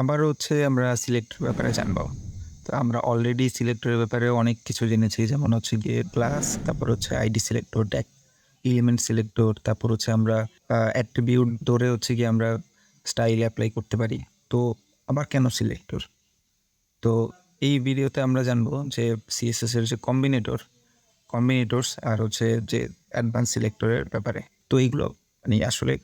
আবার হচ্ছে আমরা সিলেক্টের ব্যাপারে জানব। তো আমরা অলরেডি সিলেক্টরের ব্যাপারে অনেক কিছু জেনেছি, যেমন হচ্ছে গিয়ে ক্লাস তারপর হচ্ছে ID selector tag element selector তারপর হচ্ছে আমরা অ্যাট্রিবিউট ধরে হচ্ছে গিয়ে আমরা স্টাইল অ্যাপ্লাই করতে পারি। তো আবার কেন সিলেক্টর তো এই ভিডিওতে আমরা জানব যে সিএসএস এর যে কম্বিনেটর কম্বিনেটরস আর হচ্ছে যে অ্যাডভান্স সিলেক্টরের ব্যাপারে। তো এইগুলো মানে আসলে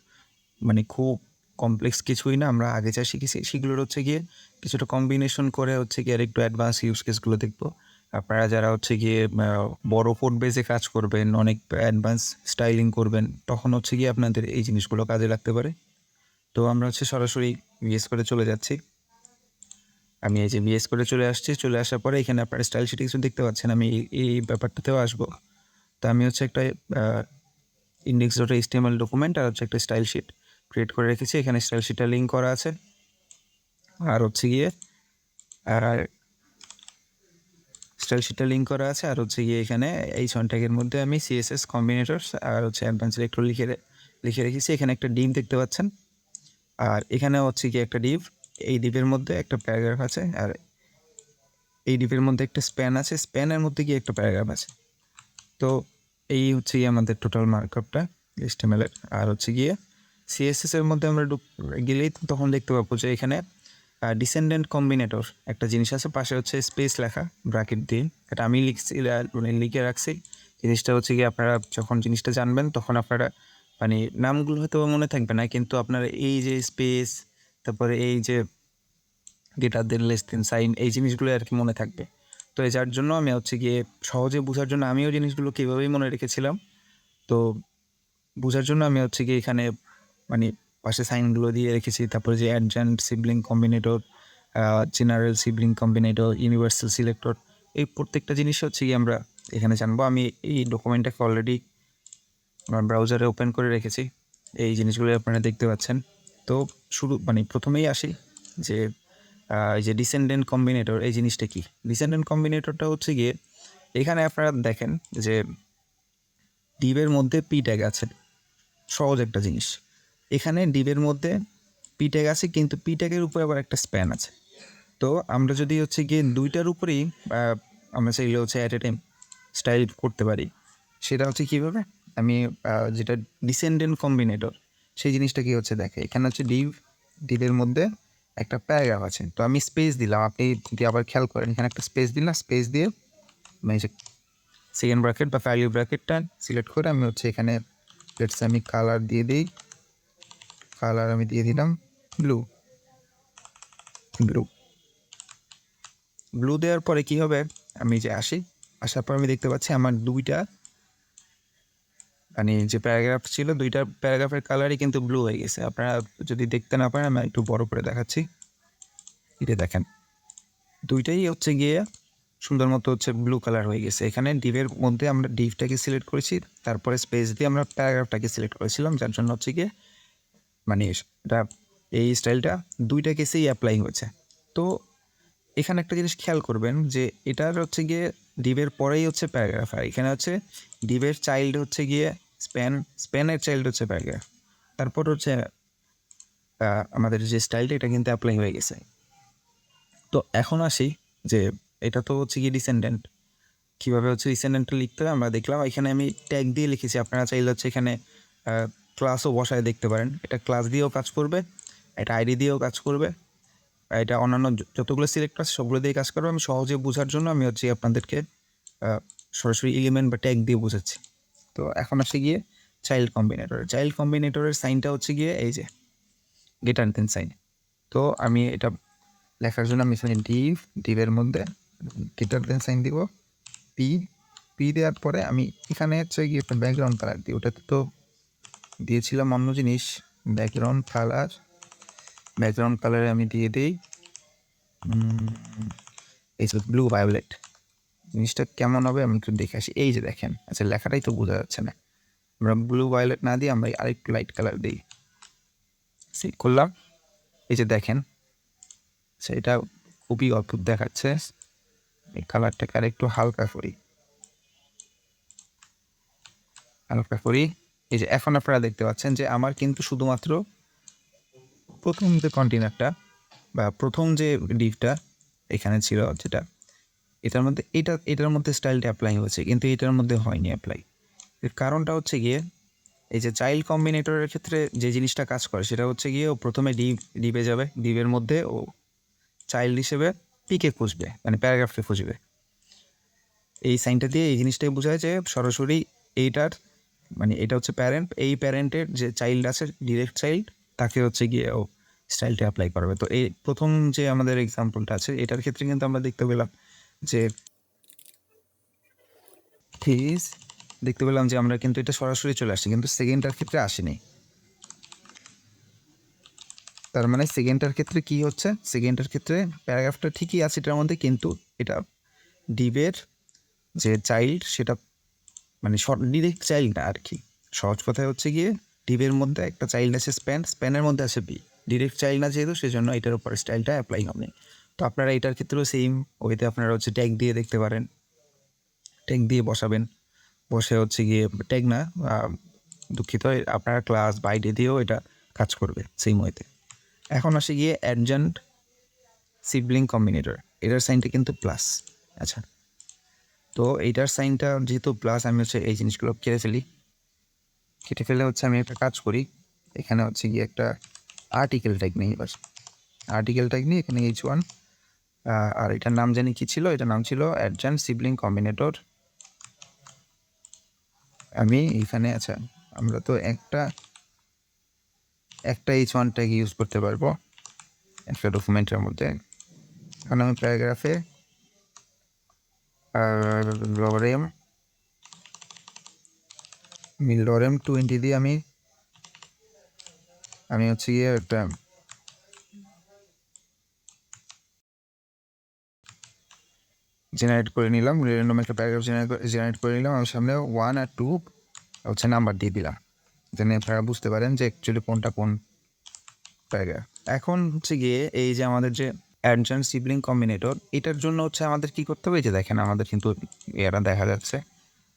মানে খুব কমপ্লেক্স কিছুই না, আমরা আগে যা শিখেছি সেগুলোর হচ্ছে গিয়ে কিছুটা কম্বিনেশন করে হচ্ছে গিয়ে আর একটু অ্যাডভান্স ইউজ কেসগুলো দেখব। আপনারা যারা হচ্ছে গিয়ে বড় কোড বেজে কাজ করবেন, অনেক অ্যাডভান্স স্টাইলিং করবেন, তখন হচ্ছে গিয়ে আপনাদের এই জিনিসগুলো কাজে লাগতে পারে। তো আমরা হচ্ছে সরাসরি ভিএস করে চলে যাচ্ছি। আমি এই যে ভিএস করে চলে আসছি, চলে আসার পরে এখানে আপনার স্টাইল শিটে কিছু দেখতে পাচ্ছেন, আমি এই- ব্যাপারটাতেও আসব। তো আমি হচ্ছে একটা ইন্ডেক্স ডট এইচটিএমএল ডকুমেন্ট আর হচ্ছে একটা স্টাইল শিট ক্রিয়েট করে রেখেছি। এখানে স্টাইল শিটটা লিঙ্ক করা আছে। আর হচ্ছে গিয়ে, আর স্টাইল শিটটা লিঙ্ক করা আছে। আর হচ্ছে গিয়ে এখানে এই সন্ট্যাগের মধ্যে আমি সিএসএস কম্বিনেটরস আর হচ্ছে অ্যাডভান্স ইলেকট্রো লিখে লিখে রেখেছি। এখানে একটা ডিম দেখতে পাচ্ছেন। আর এখানে হচ্ছে গিয়ে একটা ডিপ এই ডিপের মধ্যে একটা প্যারাগ্রাফ আছে। আর এই ডিপের মধ্যে একটা স্প্যান আছে। স্প্যানের মধ্যে গিয়ে একটা প্যারাগ্রাফ আছে। তো এই হচ্ছে গিয়ে আমাদের টোটাল মার্কআপটা এর। আর হচ্ছে গিয়ে সিএসএস এর মধ্যে আমরা গেলেই তখন দেখতে পাবো যে এখানে ডিসেন্ডেন্ট কম্বিনেটর একটা জিনিস আছে, পাশে হচ্ছে স্পেস লেখা ব্র্যাকেট দিয়ে। এটা আমি লিখছি মানে লিখে রাখছি। জিনিসটা হচ্ছে কি আপনারা যখন জিনিসটা জানবেন, তখন আপনারা মানে নামগুলো হয়তো মনে থাকবে না, কিন্তু আপনারা এই যে স্পেস তারপরে এই যে গেটার দেন লেস দেন সাইন এই জিনিসগুলো আর কি মনে থাকবে। তো এই যার জন্য আমি হচ্ছে গিয়ে সহজে বোঝার জন্য আমিও জিনিসগুলো কীভাবেই মনে রেখেছিলাম, তো বোঝার জন্য আমি হচ্ছে গিয়ে এখানে মানে পাশে সাইনগুলো দিয়ে রেখেছি। তারপরে যে adjacent sibling combinator general sibling combinator universal selector এই প্রত্যেকটা জিনিস হচ্ছে গিয়ে আমরা এখানে জানব। আমি এই ডকুমেন্টটাকে অলরেডি আমার ব্রাউজারে ওপেন করে রেখেছি। এই জিনিসগুলো আপনারা দেখতে পাচ্ছেন। তো শুরু মানে প্রথমেই আসি যে এই যে ডিসেন্ডেন্ট কম্বিনেটর এই জিনিসটা কি? ডিসেন্ডেন্ট কম্বিনেটরটা হচ্ছে গিয়ে এখানে আপনারা দেখেন যে, ডিবের মধ্যে পি ট্যাগ আছে। সহজ একটা জিনিস। এখানে ডিবের মধ্যে পি ট্যাগ আছে, কিন্তু পি ট্যাগের উপরে আবার একটা স্প্যান আছে। তো আমরা যদি হচ্ছে গিয়ে দুইটার উপরেই আমরা চাইলে হচ্ছে অ্যাট এ টাইম স্টাইল করতে পারি, সেটা হচ্ছে কীভাবে? আমি যেটা ডিসেন্ডেন্ট কম্বিনেটর সেই জিনিসটা কি হচ্ছে দেখে। এখানে হচ্ছে ডিভ ডিভের মধ্যে একটা প্যারাগ্রাফ আছে। তো আমি স্পেস দিলাম, আপনি যদি আবার খেয়াল করেন, এখানে একটা স্পেস দিলাম স্পেস দিয়ে যে সেকেন্ড ব্র্যাকেট বা ভ্যালিউ ব্র্যাকেটটা সিলেক্ট করে আমি হচ্ছে এখানে লেটস আমি কালার দিয়ে দিই। কালার আমি দিয়ে দিলাম ব্লু ব্লু ব্লু দেওয়ার পরে কি হবে? আমি যে আসি, আসার পর আমি দেখতে পাচ্ছি আমার দুইটা মানে যে প্যারাগ্রাফ ছিল, দুইটা প্যারাগ্রাফের কালারই কিন্তু ব্লু হয়ে গেছে। আপনারা যদি দেখতে না পারেন, আমি একটু বড় করে দেখাচ্ছি। এটা দেখেন। দুইটাই হচ্ছে গিয়ে সুন্দর মতো হচ্ছে ব্লু কালার হয়ে গেছে। এখানে ডিভের মধ্যে আমরা ডিভটাকে সিলেক্ট করেছি, তারপরে স্পেস দিয়ে আমরা প্যারাগ্রাফটাকে সিলেক্ট করেছিলাম, যার জন্য হচ্ছে গিয়ে মানে এটা, এই স্টাইলটা দুইটা কেসেই অ্যাপ্লাই হচ্ছে তো এখানে একটা জিনিস খেয়াল করবেন যে এটার হচ্ছে গিয়ে ডিভের পরেই হচ্ছে প্যারাগ্রাফ আর এখানে হচ্ছে ডিভের চাইল্ড হচ্ছে গিয়ে স্প্যান স্প্যানের চাইল্ড হচ্ছে প্যারাগ্রাফ তারপর হচ্ছে আমাদের যে স্টাইলটা এটা কিন্তু অ্যাপ্লাই হয়ে গেছে। তো এখন আসি যে এটা তো হচ্ছে গিয়ে ডিসেন্ডেন্ট কীভাবে হচ্ছে ডিসেন্ডেন্টটা লিখতে হবে আমরা দেখলাম। এখানে আমি ট্যাগ দিয়ে লিখেছি। আপনারা চাইলে হচ্ছে এখানে ক্লাসও বসায় দেখতে পারেন। এটা ক্লাস দিয়েও কাজ করবে, এটা আইডি দিয়েও কাজ করবে, এটা অন্যান্য যতগুলো সিলেক্ট আছে সবগুলো দিয়ে কাজ করবে। আমি সহজে বোঝার জন্য আমি হচ্ছে আপনাদেরকে সরাসরি এলিমেন্ট বা ট্যাগ দিয়ে বোঝাচ্ছি। তো এখন আসে গিয়ে চাইল্ড কম্বিনেটর চাইল্ড কম্বিনেটরের সাইনটা হচ্ছে গিয়ে এই যে গেটার দেন সাইন তো আমি এটা লেখার জন্য আমি এখানে ডিভ ডিভের মধ্যে গেটার দেন সাইন দিব। পি পি দেওয়ার পরে আমি এখানে হচ্ছে গিয়ে একটা ব্যাকগ্রাউন্ড কালার দিই। ওটাতে তো দিয়েছিলাম অন্য জিনিস ব্যাকগ্রাউন্ড কালার ব্যাকগ্রাউন্ড কালারে আমি দিয়ে দিই। এই যে ব্লু ভায়োলেট জিনিসটা কেমন হবে আমি একটু দেখে আসি। এই যে দেখেন আচ্ছা লেখাটাই তো বোঝা যাচ্ছে না। আমরা ব্লু ভায়োলেট না দিয়ে আমরা আরেকটু লাইট কালার দিই। সে করলাম। এই যে দেখেন সেটা খুবই অদ্ভুত দেখাচ্ছে। এই কালারটাকে আরেকটু হালকা করি। হালকা করি। এই যে এখন আপনারা দেখতে পাচ্ছেন যে আমার কিন্তু শুধুমাত্র প্রথম যে কন্টেনারটা বা প্রথম যে ডিপটা এখানে ছিল যেটা, এটার মধ্যে এটা, এটার মধ্যে স্টাইলটা অ্যাপ্লাই হয়েছে, কিন্তু এটার মধ্যে হয়নি অ্যাপ্লাই এর কারণটা হচ্ছে গিয়ে, এই যে চাইল্ড কম্বিনেটরের ক্ষেত্রে যে জিনিসটা কাজ করে, সেটা হচ্ছে গিয়ে ও প্রথমে ডিভ ডিপে যাবে ডিপের মধ্যে ও চাইল্ড হিসেবে পিকে খুঁজবে মানে প্যারাগ্রাফকে খুঁজবে। এই সাইনটা দিয়ে এই জিনিসটাই বোঝায় যে সরাসরি এইটার মানে এটা হচ্ছে প্যারেন্ট এই প্যারেন্টের যে চাইল্ড আছে ডিরেক্ট চাইল্ড তাকে হচ্ছে গিয়ে ও স্টাইলটা অ্যাপ্লাই করবে। তো এই প্রথম যে আমাদের এক্সাম্পলটা আছে, এটার ক্ষেত্রে কিন্তু আমরা দেখতে পেলাম যে ঠিক দেখতে পেলাম যে আমরা কিন্তু এটা সরাসরি চলে আসছি, কিন্তু সেকেন্ডটার ক্ষেত্রে আসেনি। তার মানে সেকেন্ডটার ক্ষেত্রে কি হচ্ছে? সেকেন্ডটার ক্ষেত্রে প্যারাগ্রাফটা ঠিকই আছে এটার মধ্যে, কিন্তু এটা ডিবের যে চাইল্ড সেটা মানে ডিরেক্ট চাইল্ড না আর কি। সহজ কথায় হচ্ছে গিয়ে ডিবের মধ্যে একটা চাইল্ড আছে স্প্যান, স্প্যানের মধ্যে আছে বি। ডিরেক্ট চাইল্ড না যেহেতু, সেজন্য এটার উপর স্টাইলটা অ্যাপ্লাই হবে। তো আপনারা এটার ক্ষেত্রেও সেম ওইতে আপনারা হচ্ছে ট্যাগ দিয়ে দেখতে পারেন। ট্যাগ দিয়ে বসাবেন। বসে হচ্ছে গিয়ে, ট্যাগ না দুঃখিত আপনারা ক্লাস বাইরে দিয়েও এটা কাজ করবে সেম ওয়েতে এখন আসে গিয়ে অ্যাডজেন্ট সিবলিং কম্বিনেটর এটার সাইনটা কিন্তু প্লাস আচ্ছা। তো এইটার সাইনটা যেহেতু প্লাস আমি হচ্ছে এই জিনিসগুলো কেটে ফেলি। কেটে ফেলে হচ্ছে আমি একটা কাজ করি। এখানে হচ্ছে গিয়ে একটা আর্টিকেল ট্যাগ নিই এবার আর্টিকেল ট্যাগ নিই, এখানে এইচ ওয়ান আর এটার নাম জানি কি ছিল? এটার নাম ছিল অ্যাডজেন্ট সিবলিং কম্বিনেটর আমি এখানে আচ্ছা আমরা তো একটা একটা এইচ ওয়ান ট্যাগ ইউজ করতে পারব। একটা ডকুমেন্টের মধ্যে। এখন আমি প্যারাগ্রাফে লরেম লরেম টোয়েন্টি দিয়ে আমি আমি হচ্ছে গিয়ে একটা জেনারেট করে নিলাম র্যান্ডম একটা প্যারাগ্রাফ জেনারেট করে নিলাম, আমার সামনে ওয়ান আর টু হচ্ছে নাম্বার দিয়ে দিলাম। যেন আপনারা বুঝতে পারেন যে অ্যাকচুয়ালি কোনটা কোন প্যারাগ্রাফ এখন হচ্ছে গিয়ে এই যে আমাদের যে অ্যাডজয়েন্ট সিবলিং কম্বিনেটর এটার জন্য হচ্ছে আমাদের কি করতে হবে? যে দেখেন আমাদের কিন্তু এরা দেখা যাচ্ছে।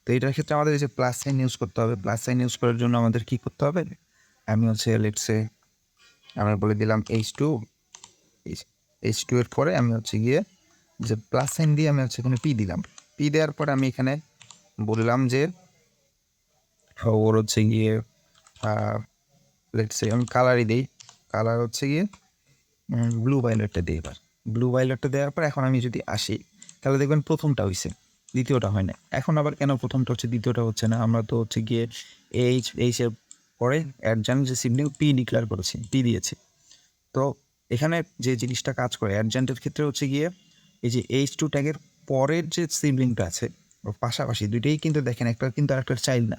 তো এটার ক্ষেত্রে আমাদের যে প্লাস সাইন ইউজ করতে হবে। প্লাস সাইন ইউজ করার জন্য আমাদের কি করতে হবে? আমি হচ্ছে লেটসে আমরা বলে দিলাম এইচ টু এইচ টু এর পরে আমি হচ্ছে গিয়ে যে প্লাস সাইন দিয়ে আমি হচ্ছে এখানে পি দিলাম। পি দেওয়ার পরে আমি এখানে বললাম যে ওর হচ্ছে গিয়ে লেটসে আমি কালারই দিই। কালার হচ্ছে গিয়ে ব্লু ভাইলেটটা দিই এবার ব্লু ভাইলেটটা দেওয়ার পর এখন আমি যদি আসি, তাহলে দেখবেন প্রথমটা হয়েছে দ্বিতীয়টা হয় না এখন আবার কেন প্রথমটা হচ্ছে, দ্বিতীয়টা হচ্ছে না? আমরা তো হচ্ছে গিয়ে এইচ এইচের পরে অ্যাডজান যে সিবলিং পি ডিক্লেয়ার করেছি পি দিয়েছি। তো এখানে যে জিনিসটা কাজ করে অ্যাডজান্টের ক্ষেত্রে হচ্ছে গিয়ে এই যে এইচ টু ট্যাগের পরের যে সিবলিংটা আছে পাশাপাশি দুইটাই কিন্তু দেখেন একটা কিন্তু আরেকটা চাইল্ড না।